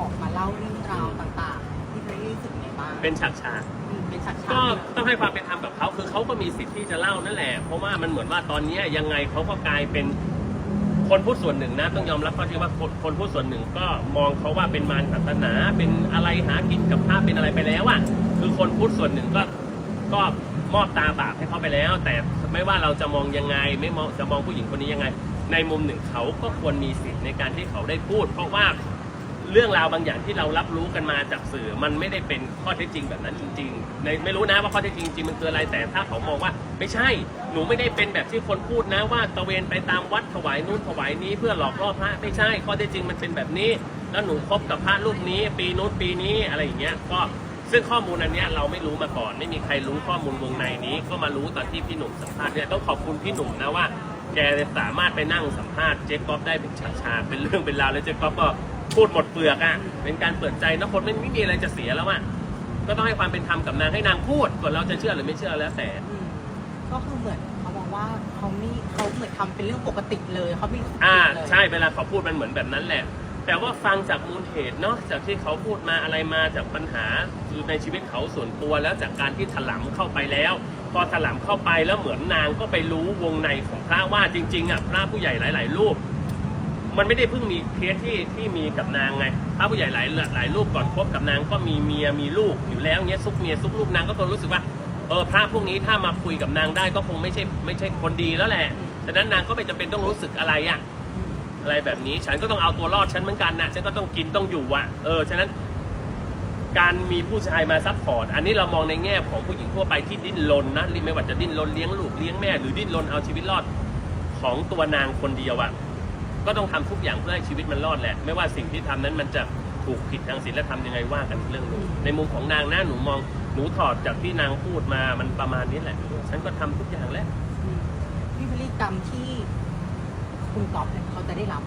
ออกมาเล่าเรื่องราวต่างๆ ที่เคยรู้สึกยังไงบ้างเป็นฉากฉากอืมเป็นฉากๆๆก็ต้องให้ความเป็นธรรมกับเขาคือเขาก็มีสิทธิ์ที่จะเล่านั่นแหละ เพราะว่ามันเหมือนว่าตอนเนี้ยยังไงเขาก็กลายเป็นคนพูดส่วนหนึ่งนะต้องยอมรับเขาที่ว่าคนคนพูดส่วนหนึ่งก็มองเขาว่าเป็นมารศาสนาเป็นอะไรหากินกับพระเป็นอะไรไปแล้วอะคือคนพูดส่วนหนึ่งก็ก็มอบตาบาปให้เขาไปแล้ว แต่ไม่ว่าเราจะมองยังไง ไม่มองจะมองผู้หญิงคนนี้ยังไง ในมุมหนึ่งเขาก็ควรมีสิทธิ์ในการที่เขาได้พูด เพราะว่า เรื่องราวบางอย่างที่เรารับรู้กันมาจากสื่อ มันไม่ได้เป็นข้อเท็จจริงแบบนั้นจริงๆในไม่รู้นะว่าข้อเท็จจริงจริงมันคืออะไรแต่ถ้าเขามองว่า ไม่ใช่หนูไม่ได้เป็นแบบที่คนพูดนะว่าตะเวนไปตามวัดถวายนู้นถวายนี้เพื่อหลอกล่อพระไม่ใช่ข้อเท็จจริงมันเป็นแบบนี้ แล้วหนูคบกับพระรูปนี้ ปีนู้นปีนี้อะไรอย่างเงี้ยก็ซึ่งข้อมูลอันเนี้ยเราไม่รู้มาก่อน ไม่มีใครรู้ข้อมูลวงในนี้ ก็มารู้ตอนที่พี่หนุ่มสัมภาษณ์เนี่ยต้องขอบคุณพี่หนุ่มนะว่า แกสามารถไปนั่งสัมภาษณ์เจ๊ก๊อฟได้เป็นฉากๆเป็นเรื่องเป็นราวแล้วเจ๊ก๊อฟก็ พูดหมดเปลือกอะ เป็นการเปิดใจนะคนไม่ไม่มีอะไรจะเสียแล้วอะ ก็ต้องให้ความเป็นธรรมกับนางให้นางพูดส่วนเราจะเชื่อหรือไม่เชื่อแล้วแต่อืมก็คือเหมือนเขามองว่าเขาไม่เขาเหมือนทำเป็นเรื่องปกติเลยเขาไม่รู้สึกอ่าเลย ใช่เวลาเขาพูดมันเหมือนแบบนั้นแหละ แต่ว่าฟังจากมูลเหตุเนาะจากที่เขาพูดมาอะไรมาจากปัญหาคือในชีวิตเขาส่วนตัวแล้วจากการที่ถลำเข้าไปแล้ว พอถลำเข้าไปแล้วเหมือนนางก็ไปรู้วงในของพระว่าจริงๆอะพระผู้ใหญ่หลาย ๆ รูป มันไม่ได้เพิ่งมีเคสที่ที่มีกับนางไงพระผู้ใหญ่หลายหลายรูปก่อนคบกับนางก็มีเมียมีลูกอยู่แล้วเงี้ยซุกเมียซุกลูกนางก็คงรู้สึกว่าเออพระพวกนี้ถ้ามาคุยกับนางได้ก็คงไม่ใช่ไม่ใช่คนดีแล้วแหละฉะนั้นนางก็ไม่จำเป็นต้องรู้สึกอะไรอะอะไรแบบนี้ฉันก็ต้องเอาตัวรอดฉันเหมือนกันนะฉันก็ต้องกินต้องอยู่อะเออฉะนั้นการมีผู้ชายมาซัพพอร์ต อันนี้เรามองในแง่ของผู้หญิงทั่วไปที่ดิ้นรนนะไม่ว่าจะดิ้นรนเลี้ยงลูกเลี้ยงแม่หรือดิ้นรนเอาชีวิตรอดของตัวนางคนเดียวอะ ก็ต้องทำทุกอย่างเพื่อให้ชีวิตมันรอดแหละ ไม่ว่าสิ่งที่ทำนั้นมันจะถูกผิดทางศีลธรรมยังไงว่ากันอีกเรื่องหนึงในมุมของนางนะหนูมองหนูถอดจากที่นางพูดมามันประมาณนี้แหละ ฉันก็ทำทุกอย่างแล้วอืมพี่พลิกรรมที่คุณก๊อฟเนี่ยเขาจะได้รับ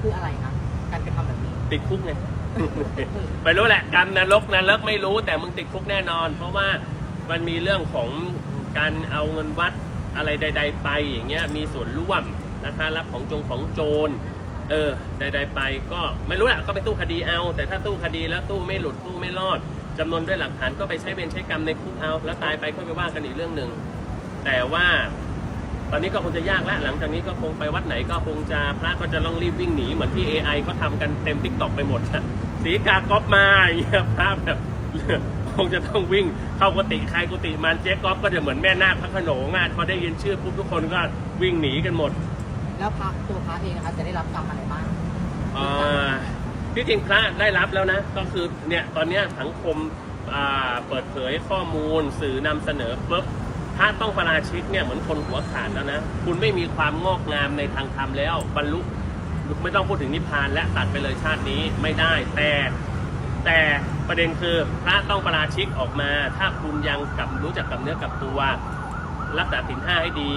คืออะไรคะการกระทำแบบนี้ ติดคุกไงไม่รู้แหละกรรมนรกนรกไม่รู้แต่มึงติดคุกแน่นอน เพราะว่ามันมีเรื่องของการเอาเงินวัดอะไรใด ๆ ไปอย่างเงี้ยมีส่วนร่วม นะคะรับของจงของโจรเออใดๆไปก็ไม่รู้แหละก็ไปตู้คดีเอา แต่ถ้าตู้คดีแล้วตู้ไม่หลุดตู้ไม่รอดจำนวนด้วยหลักฐานก็ไปใช้เวรใช้กรรมในคุกเอาแล้วตายไปก็ไปว่ากันอีกเรื่องหนึ่งแต่ว่าตอนนี้ก็คงจะยากแล้วหลังจากนี้ก็คงไปวัดไหนก็คงจะพระก็จะต้องรีบวิ่งหนีเหมือนที่ AI เขาทำกันเต็มทิกตอกไปหมดนะสีกาก๊อปมาอย่างเงี้ยพระแบบคงจะต้องวิ่งเข้ากุฏิใครกุฏิมันเจ๊ก๊อฟก็จะเหมือนแม่นาคพระโขนงอะพอได้ยินชื่อปุ๊บทุกคนก็วิ่งหนีกันหมด แล้วพระตัวพระเองนะคะจะได้รับกรรมอะไรบ้างอ่าที่จริงพระได้รับแล้วนะ ก็คือเนี่ยตอนเนี้ยสังคมอ่าเปิดเผยข้อมูล สื่อนำเสนอปุ๊บพระต้องประราชิกเนี่ยเหมือนคนหัวขาดแล้วนะ คุณไม่มีความงอกงามในทางธรรมแล้ว บรรลุไม่ต้องพูดถึงนิพพานและตัดไปเลยชาตินี้ไม่ได้แต่ แต่ประเด็นคือพระต้องประราชิกออกมา ถ้าคุณยังกับรู้จักกับเนื้อกับตัว รักษาศีลห้าให้ดี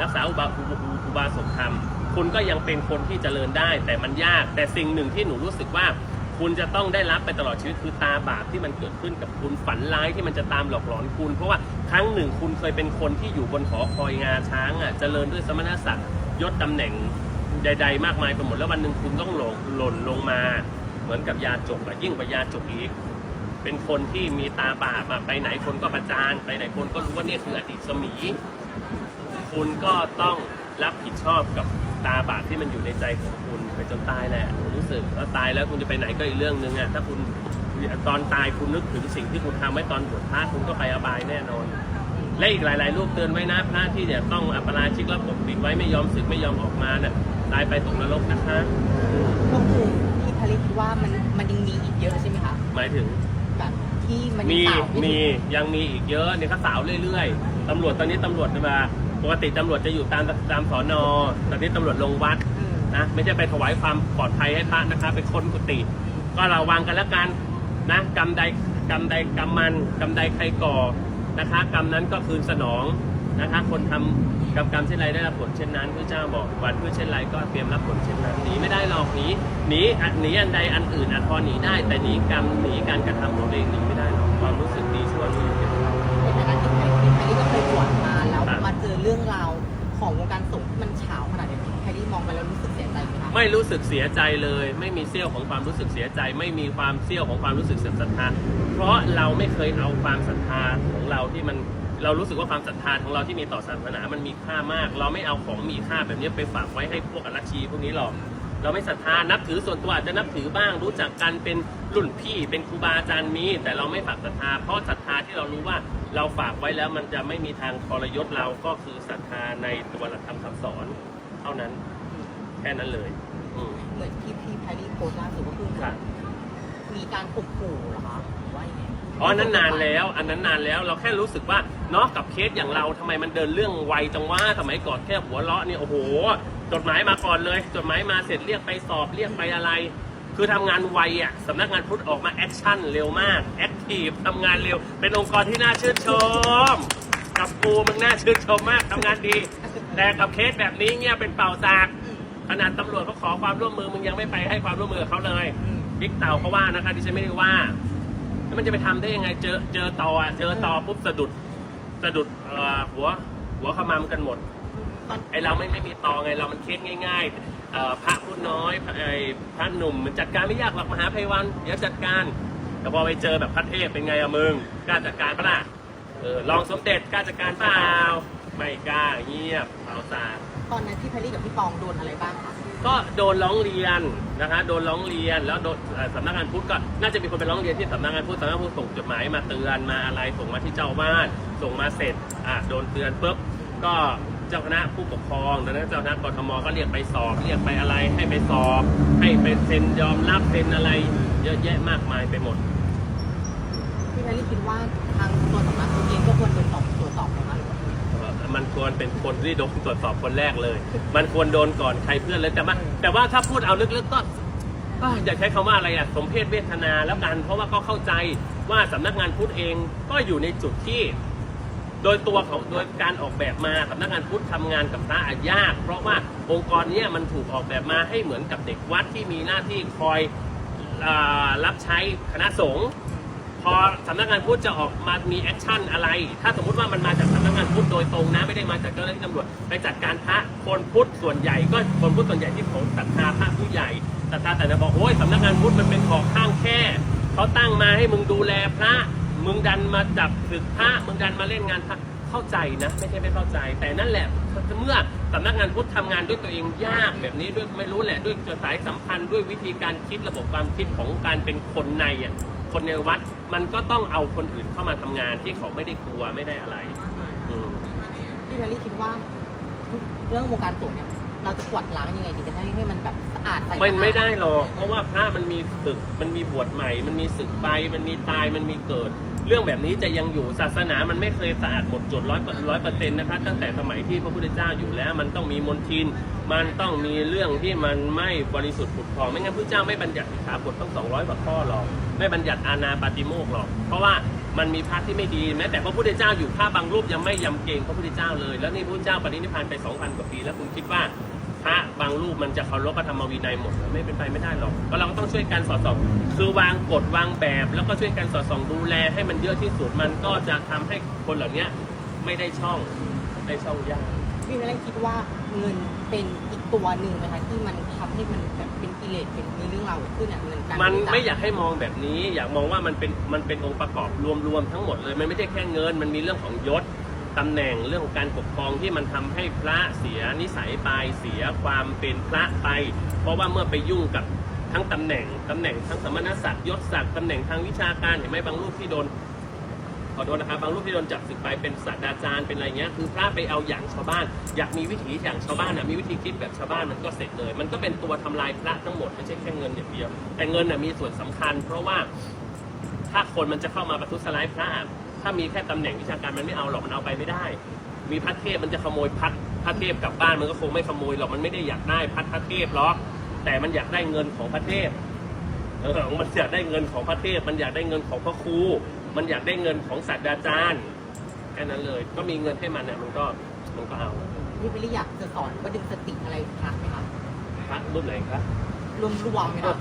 รักษาอุบาอุ อุบาสกธรรมคุณก็ยังเป็นคนที่เจริญได้ แต่มันยากแต่สิ่งหนึ่งที่หนูรู้สึกว่า คุณจะต้องได้รับไปตลอดชีวิตคือตาบาปที่มันเกิดขึ้นกับคุณฝันร้ายที่มันจะตามหลอกหลอนคุณ เพราะว่าครั้งหนึ่งคุณเคยเป็นคนที่อยู่บนหอคอยงาช้างอะเจริญด้วยสมณศักดิ์ยศตำแหน่งใด ๆ มากมายไปหมดแล้ววันหนึ่งคุณต้องหลงหล่นลงมา เหมือนกับยาจกอะยิ่งกว่ายาจกอีกเป็นคนที่มีตาบาปอะไปไหนคนก็ประจานไปไหนคนก็รู้ว่านี่คืออดีตสมี คุณก็ต้อง รับผิดชอบกับตาบาปที่มันอยู่ในใจของคุณไปจนตายแหละผมรู้สึกแล้วตายแล้วคุณจะไปไหนก็อีกเรื่องหนึ่งอะถ้าคุณตอนตายคุณนึกถึงสิ่งที่คุณทำไว้ตอนบวชพระคุณก็ไปอบายแน่นอน และอีกหลาย ๆ รูปเตือนไว้นะพระที่เนี่ยต้องอัปราชิกแล้วปกปิดไว้ไม่ยอมสึกไม่ยอมออกมาเนี่ยตายไปตกนรกนะคะก็คือพี่พลิกคิดว่ามันมันยังมีอีกเยอะใช่ไหมคะหมายถึงแบบที่มันมียังสาวไถึงมียังมีอีกเยอะเนี่ยเขาสาวเรื่อย ๆตำรวจตอนนี้ตำรวจมา ปกติตำรวจจะอยู่ตามตามสอนอตอนนี้ตำรวจลงวัดอืมนะไม่ใช่ไปถวายความปลอดภัยให้พระนะคะไปค้นกุฏิก็ระวังกันแล้วกันนะกรรมใดกรรมใดกรรมมันกรรมใดใครก่อนะคะกรรมนั้นก็คืนสนองนะคะคนทำกรรมกรรมเช่นไรได้รับผลเช่นนั้นพระเจ้าบอกวันเพื่อเช่นไรก็เตรียมรับผลเช่นนั้นหนีไม่ได้หรอกหนีหนีอันหนีอันใดอันอื่นอันพอหนีได้แต่หนีกรรมหนีการกระทำของตัวเองหนีไม่ได้ รื่องราวของวงการสงฆ์ที่มันเฉาขนาดนี้พี่พลิกมองไปแล้วรู้สึกเสียใจไหมคะไม่รู้สึกเสียใจเลย ไม่มีเสี้ยวของความรู้สึกเสียใจ ไม่มีความเสี้ยวของความรู้สึกเสื่อมศรัทธาเพราะเราไม่เคยเอาความศรัทธาของเราที่มันเรารู้สึกว่าความศรัทธาของเราที่มีต่อศาสนา มันมีค่ามาก เราไม่เอาของมีค่าแบบนี้ไปฝากไว้ให้พวกอรัชีพวกนี้หรอกเราไม่ศรัทธานับถือส่วนตัวอาจจะนับถือบ้างรู้จักกันเป็นรุ่นพี่เป็นครูบาอาจารย์มีแต่เราไม่ฝากศรัทธาเพราะศรัทธาที่เรา เราฝากไว้แล้วมันจะไม่มีทางทรยศเราก็คือศรัทธาในตัวหลักธรรมคำสอน เท่านั้นแค่นั้นเลยอืมเหมือนที่พี่แพรรี่โพสต์ล่าสุดก็คือครับมีการข่มขู่เหรอคะหรือว่ายังไงอ๋ออันนั้นนานแล้ว อันนั้นนานแล้ว เราแค่รู้สึกว่าเนาะกับเคสอย่างเราทำไมมันเดินเรื่องไวจังว่าสมัยก่อนแค่หัวเราะเนี่ยโอ้โห จดหมายมาก่อนเลย จดหมายมาเสร็จเรียกไปสอบเรียกไปอะไร คือทำงานไวอะสำนักงานพุทธออกมาแอคชั่นเร็วมากแอคทีฟทำงานเร็ว เป็นองค์กรที่น่าชื่นชม กับกูมึงน่าชื่นชมมากทำงานดี แต่กับเคสแบบนี้เงียบเป็นเป่าซากขนาดตำรวจเขาขอความร่วมมือมึงยังไม่ไปให้ความร่วมมือกับเขาเลยอืมบิ๊กเต่าเขาว่านะคะดิฉันไม่ได้ว่าแล้วมันจะไปทำได้ยังไงเจอเจอต่ออะเจอต่อปุ๊บสะดุดสะดุดเอ่อหัวหัวขมำกันหมดตอนไอเราไม่ไม่มีตอไงเรามันเคสง่าย ๆ เอ่อพระผู้น้อยพระไอพระหนุ่มมันจัดการไม่ยากหรอกมหาภัยวันเดี๋ยวจัดการแต่พอไปเจอแบบพระเทพเป็นไงอะมึงกล้าจัดการปะล่ะเออลองสมเด็จกล้าจัดการเปล่าไม่กล้าเงียบเผาซาตอนนั้นพี่แพรรี่กับพี่ปองโดนอะไรบ้างคะก็โดนร้องเรียนนะคะโดนร้องเรียนแล้วโดนเอ่อสำนักงานพุทธก็น่าจะมีคนไปร้องเรียนที่สำนักงานพุทธสำนักงานพุทธส่งจดหมายมาเตือนมาอะไรส่งมาที่เจ้าอาวาสส่งมาเสร็จอะโดนเตือนปุ๊บก็ เจ้าคณะผู้ปกครองดังนั้นเจ้าคณะกทมก็เรียกไปสอบ เรียกไปอะไรให้ไปสอบ ให้ไปเซ็นยอมรับเซ็นอะไร เยอะแยะมากมายไปหมดพี่แพรรี่คิดว่าทางตัวสำนักพุทธเองก็ควรโดนสอบตรวจสอบไหมคะหรือว่าเอ่อมันควรเป็นคนที่โดนตรวจสอบคนแรกเลย มันควรโดนก่อนใครเพื่อนเลยแต่ว่าแต่ว่าถ้าพูดเอาลึกๆก็ก็อย่าใช้คำว่าอะไรอะสมเพศเวทนาแล้วกัน เพราะว่าก็เข้าใจว่าสำนักงานพุทธเองก็อยู่ในจุดที่ โดยตัวเขาโดยการออกแบบมาสำนักงานพุทธทำงานกับพระอะยาก เพราะว่าองค์กรเนี้มันถูกออกแบบมาให้เหมือนกับเด็กวัดที่มีหน้าที่คอยอรับใช้คณะสงฆ์พอสำนักงานพุทธจะออกมามีแอคชั่นอะไร ถ้าสมมติว่ามันมาจากสำนักงานพุทธโดยตรงนะไม่ได้มาจากเจ้าหน้าที่ตำรวจไปจัดการพระคนพุทธส่วนใหญ่ก็คนพุทธส่วนใหญ่ที่ผมศรัทธาพระผู้ใหญ่ศรัทธาแต่จะบอกโอ้ยสำนักงานพุทธมันเป็นของข้างแค่เขาตั้งมาให้มึงดูแลพระ มึงดันมาจับศึกพระมึงดันมาเล่นงานพระเข้าใจนะไม่ใช่ไม่เข้าใจ แต่นั่นแหละเมื่อสำนักงานพุทธทำงานด้วยตัวเองยากแบบนี้ด้วยไม่รู้แหละด้วยสายสัมพันธ์ด้วยวิธีการคิดระบบความคิดของการเป็นคนในอะคนในวัดมันก็ต้องเอาคนอื่นเข้ามาทำงานที่เขาไม่ได้กลัวไม่ได้อะไรพี่แพรรี่คิดว่า เรื่องวงการสงฆ์เนี่ย เราจะกวาดล้างยังไงดีจะให้ให้มันแบบสะอาดใสมันไม่ได้หรอกเพราะว่าพระมันมีศึกมันมีบวชใหม่ มันมีศึกไป มันมีตายมันมีเกิด เรื่องแบบนี้จะยังอยู่ศาสนามันไม่เคยสะอาดหมดจดร้อยร้อยเปอร์เซ็นต์นะคะตั้งแต่สมัยที่พระพุทธเจ้าอยู่แล้ว มันต้องมีมนทิน มันต้องมีเรื่องที่มันไม่บริสุทธิ์ผุดพองไม่งั้นพระเจ้าไม่บัญญัติสิกขาบทต้องสองร้อยกว่าข้อหรอกไม่บัญญัติอาณาปาติโมกหรอก เพราะว่ามันมีพระที่ไม่ดีแม้แต่พระพุทธเจ้าอยู่พระบางรูปยังไม่ยำเกรงพระพุทธเจ้าเลย แล้วนี่พระพุทธเจ้าปฏินิพพานไปสองพันกว่าปีแล้วคุณคิดว่า พระบางรูปมันจะเคารพพระธรรมวินัยหมดเหรอไม่เป็นไปไม่ได้หรอกก็เราก็ต้องช่วยกันสอดส่อง คือวางกฎวางแบบ แล้วก็ช่วยกันสอดส่องดูแลให้มันเยอะที่สุดมันก็จะทำให้คนเหล่านี้ไม่ได้ช่องได้ช่องยากพี่แพรรี่คิดว่าเงินเป็นอีกตัวหนึ่งไหมคะที่มันทำให้มันแบบเป็นกิเลสเป็นมีเรื่องราวเกิดขึ้นเนี่ยเงินการมันบริจคไม่อยากให้มองแบบนี้ อยากมองว่ามันเป็นมันเป็นองค์ประกอบรวมๆทั้งหมดเลย มันไม่ใช่แค่เงิน มันมีเรื่องของยศ ตำแหน่งเรื่องของการปกครองที่มันทำให้พระเสียนิสัยไปเสียความเป็นพระไป เพราะว่าเมื่อไปยุ่งกับทั้งตำแหน่งตำแหน่งทั้งสมณศักดิ์ยศศักดิ์ตำแหน่งทางวิชาการเห็นไหมบางรูปที่โดนขอโทษนะครับบางรูปที่โดนจับศึกไปเป็นศาสตราจารย์เป็นอะไรเงี้ยคือพระไปเอาอย่างชาวบ้าน อยากมีวิถีอย่างชาวบ้านน่ะมีวิธีคิดแบบชาวบ้านมันก็เสร็จเลย มันก็เป็นตัวทำลายพระทั้งหมดไม่ใช่แค่เงินอย่างเดียวแต่เงินน่ะมีส่วนสำคัญ เพราะว่าถ้าคนมันจะเข้ามาประทุษร้ายพระ ถ้ามีแค่ตำแหน่งวิชาการมันไม่เอาหรอกมันเอาไปไม่ได้ มีพระเทพมันจะขโมยพัดพระเทพกลับบ้านมันก็คงไม่ขโมยหรอกมันไม่ได้อยากได้พัดพระเทพหรอกแต่มันอยากได้เงินของพระเทพเออมันอยากได้เงินของพระเทพมันอยากได้เงินของพระครู มันอยากได้เงินของศาสตราจารย์แค่นั้นเลย ก็มีเงินให้มันเนี่ยมันก็มันก็เอาพี่แพรรี่อยากจะสอนว่าดึงสติอะไรพระไหมคะพระรุ่นไหนครับรวมรวมๆไหมคะ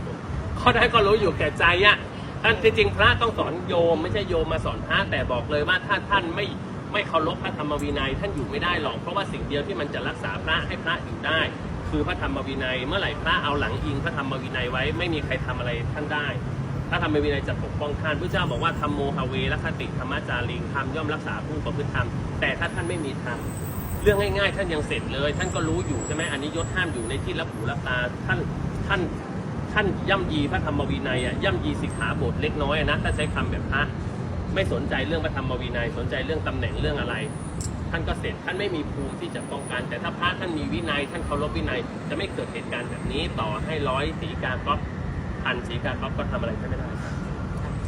ข้อได้ก็รู้อยู่แก่ใจอะ ท่านจริงๆพระต้องสอนโยม ไม่ใช่โยมมาสอนพระแต่บอกเลยว่าถ้าท่านไม่ไม่เคารพพระธรรมวินัยท่านอยู่ไม่ได้หรอกเพราะว่าสิ่งเดียวที่มันจะรักษาพระให้พระอยู่ได้ คือพระธรรมวินัย เมื่อไหร่พระเอาหลังอิงพระธรรมวินัยไว้ ไม่มีใครทำอะไรท่านได้พระธรรมวินัยจะปกป้องท่านพระเจ้าบอกว่าธรรมโมหเวรคติธรรมจาริงธรรมย่อมรักษาผู้ประพฤติธรรมแต่ถ้าท่านไม่มีธรรมเรื่องง่ายๆ ท่านยังเสร็จเลย ท่านก็รู้อยู่ใช่ไหมอันนี้ยศห้ามอยู่ในที่รับหูรับตาท่านท่าน ท่านย่ำยีพระธรรมวินัยอะย่ำยีสิกขาบทเล็กน้อยอะนะถ้าใช้คำแบบพระไม่สนใจเรื่องพระธรรมวินัย สนใจเรื่องตำแหน่งเรื่องอะไร ท่านก็เสร็จท่านไม่มีภูมิที่จะป้องกัน แต่ถ้าพระท่านมีวินัย ท่านเคารพวินัย จะไม่เกิดเหตุการณ์แบบนี้ต่อให้ร้อยสีกาก๊อฟพันสีกาก๊อฟก็ทำอะไรท่านไม่ได้ครับ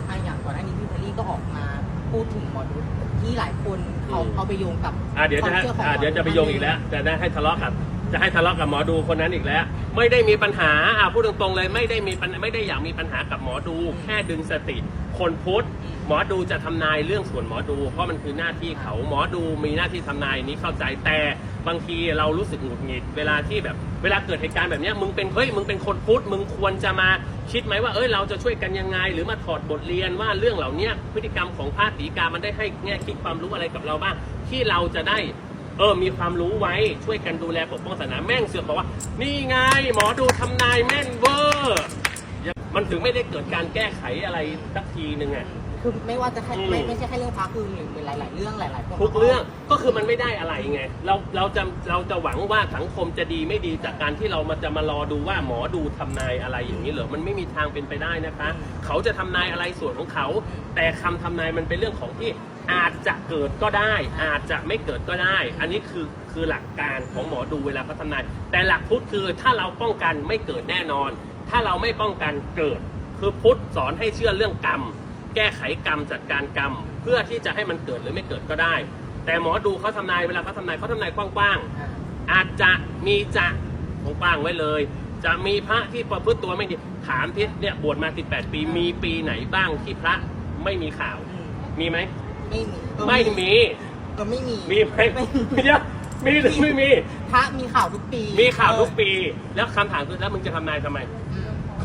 อะอย่างก่อนหน้านี้พี่เพลลี่ก็ออกมาพูดถึงหมอดูที่หลายคนเขาอืมเอาไปโยงกับอ่าเดี๋ยวจะความให้เชื่อของอ่าเดี๋ยวจะไปโยงอีกแล้วจะได้ให้ทะเลาะกับ จะให้ทะเลาะกับหมอดูคนนั้นอีกแล้ว ไม่ได้มีปัญหาอ่าพูดตรงๆเลยไม่ได้มีปัญไม่ได้อยากมีปัญหากับหมอดู แค่ดึงสติ คนพุทธหมอดูจะทำนายเรื่องส่วนหมอดู เพราะมันคือหน้าที่เขาหมอดูมีหน้าที่ทำนายนี้เข้าใจแต่บางทีเรารู้สึกหงุดหงิดเวลาที่แบบเวลาเกิดเหตุการณ์แบบนี้มึงเป็นเฮ้ยมึงเป็นคนพุทธมึงควรจะมาคิดไหมว่าเอ้ยเราจะช่วยกันยังไง หรือมาถอดบทเรียนว่าเรื่องเหล่านี้พฤติกรรมของพระสีกามันได้ให้แง่คิดความรู้อะไรกับเราบ้างที่เราจะได้ เออมีความรู้ไว้ช่วยกันดูแลปกป้องศาสนาแม่งเสือกบอกว่า นี่ไงหมอดูทำนายแม่นเวอร์มันถึงไม่ได้เกิดการแก้ไขอะไรสักทีหนึ่งอะ คือไม่ว่าจะแค่อืมไม่ไม่ใช่แค่เรื่องพักคือหรือหลาย ๆ เรื่องหลายๆคนทุกเรื่องก็คือมันไม่ได้อะไรไงเราเราจะเราจะหวังว่าสังคมจะดีไม่ดีจากการที่เรามาจะมารอดูว่าหมอดูทำนายอะไรอย่างนี้เหรอมันไม่มีทางเป็นไปได้นะคะ เขาจะทำนายอะไรส่วนของเขา แต่คำทำนายมันเป็นเรื่องของที่อาจจะเกิดก็ได้ อาจจะไม่เกิดก็ได้ อันนี้คือคือหลักการของหมอดูเวลาเขาทำนาย แต่หลักพุทธคือถ้าเราป้องกันไม่เกิดแน่นอน ถ้าเราไม่ป้องกันเกิด คือพุทธสอนให้เชื่อเรื่องกรรม แก้ไขกรรมจัดการกรรม เพื่อที่จะให้มันเกิดหรือไม่เกิดก็ได้ แต่หมอดูเขาทำนายเวลาเขาทำนายเขาทำนายกว้างๆอ่าอาจจะมีจะของกว้างไว้เลย จะมีพระที่ประพฤติตัวไม่ดีถามที่เนี่ยบวชมา 18 ปีมีปีไหนบ้างที่พระไม่มีข่าวอืมมีไหมไม่มีเออไม่มีเออไม่มีมีไหมเดี๋ยวมีหรือไม่มีพระมีข่าวทุกปี มีข่าวทุกเอปี แล้วคำถามคือแล้วมึงจะทำนายทำไมออืม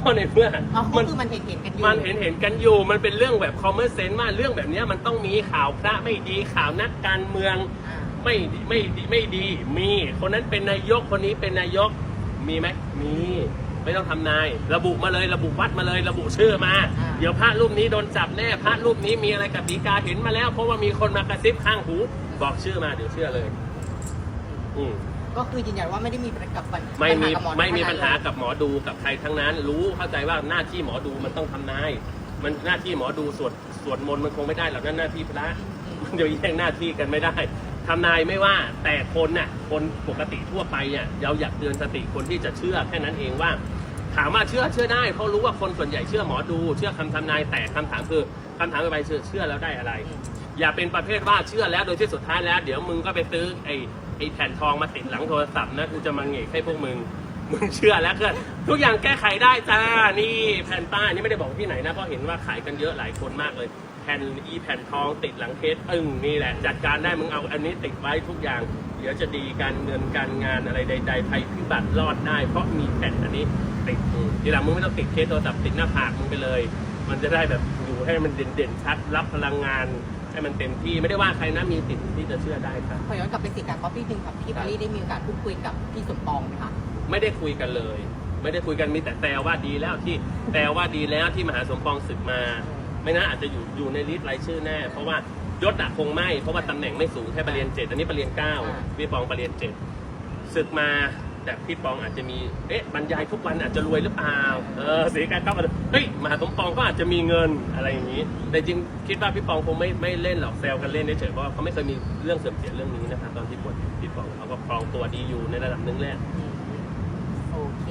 ก็ในเมื่อเอาก็มันคือมันเห็นเห็นกันอยู่มันเห็นเห็นกันอยู่ มันเป็นเรื่องแบบคอมเมอร์เซนต์ว่าเรื่องแบบเนี้ยมันต้องมีข่าวพระไม่ดีข่าวนักการเมือง อ่าไม่ดีไม่ดีไม่ดีมี คนนั้นเป็นนายกคนนี้เป็นนายกมีไหมมี ไม่ต้องทำนาย ระบุมาเลยระบุวัดมาเลยระบุชื่อมาอ่าเดี๋ยวพระรูปนี้โดนจับแน่พระรูปนี้มีอะไรกับดีกาเห็นมาแล้ว เพราะว่ามีคนมากระซิบข้างหู บอกชื่อมาเดี๋ยวเชื่อเลย อืม ก็คือยืนยันว่าไม่ได้มีปัญหากับปัญไม่มีปัญหากับหอไม่มีทั้งปัญหากับหมอดูกับใครทั้งนั้น รู้เข้าใจว่าหน้าที่หมอดูมันต้องทำนาย มันหน้าที่หมอดูสวดสวดมนต์มันคงไม่ได้หรอกนั่นหน้าที่พระ มันเดี๋ยวแย่งหน้าที่กันไม่ได้ทำนายไม่ว่าแต่คนน่ะคนปกติทั่วไปเนี่ยเราอยากเตือนสติคนที่จะเชื่อแค่นั้นเองว่า ถามว่าเชื่อเชื่อได้เพราะรู้ว่าคนส่วนใหญ่เชื่อหมอดู เชื่อคำทำนายแต่คำถามคือคำถามต่อไปเชื่อเชื่อแล้วได้อะไร อย่าเป็นประเภทว่าเชื่อแล้วโดยที่สุดท้ายแล้ว เดี๋ยวมึงก็ไปซื้อไอ้ ไอ้แผ่นทองมาติดหลังโทรศัพท์นะกูจะมาเหงกให้พวกมึงมึงเชื่อแล้วก็ทุกอย่างแก้ไขได้จ้านี่แผ่นป้ายนี่ไม่ได้บอกที่ไหนนะเพราะเห็นว่าขายกันเยอะหลายคนมากเลย แผ่นอีแผ่นทองติดหลังเคสอึ้งนี่แหละ จัดการได้มึงเอาอันนี้ติดไว้ทุกอย่าง เดี๋ยวจะดีการเงินการงานอะไรใดๆภัยพิบัติรอดได้ เพราะมีแผ่นอันนี้ติดมือทีหลังมึงไม่ต้องติดเคสโทรศัพท์ติดหน้าผากมึงไปเลย มันจะได้แบบอยู่ให้มันเด่นๆชัดรับพลังงาน ให้มันเต็มที่ไม่ได้ว่าใครนะมีสิทธิ์ที่จะเชื่อได้ครับขอย้อนกลับไปสิการก๊อปปี้หนึ่งครับพี่ครับพารีได้มีโอกาสพูดคุยกับพี่สมปองไหมคะไม่ได้คุยกันเลย ไม่ได้คุยกันมีแต่แต่ว่าดีแล้วที่แต่ว่าดีแล้วที่มหาสมปองศึกมา ไม่น่าอาจจะอยู่อยู่ในลิสต์รายชื่อแน่ เพราะว่ายศอะคงไม่เพราะว่าตำแหน่งไม่สูงแค่ปรริญญาเจ็ดอันนี้ปรริญญาเก้าพี่ปองปรริญญาเจ็ดศึกมา แต่พี่ปองอาจจะมี เอ๊ะบรรยายทุกวันอาจจะรวยหรือเปล่า เออสีการเข้ามาเฮ้ยมหาสมปองก็อาจจะมีเงินอะไรอย่างนี้ แต่จริงคิดว่าพี่ปองคงไม่ไม่เล่นหรอกแซวกันเล่นเฉยๆเพราะเขาไม่เคยมีเรื่องเสื่อมเสียเรื่องนี้นะครับตอนที่ปวดพี่ปองเขาก็ครองตัวดีอยู่ในระดับหนึ่งแหละโอเค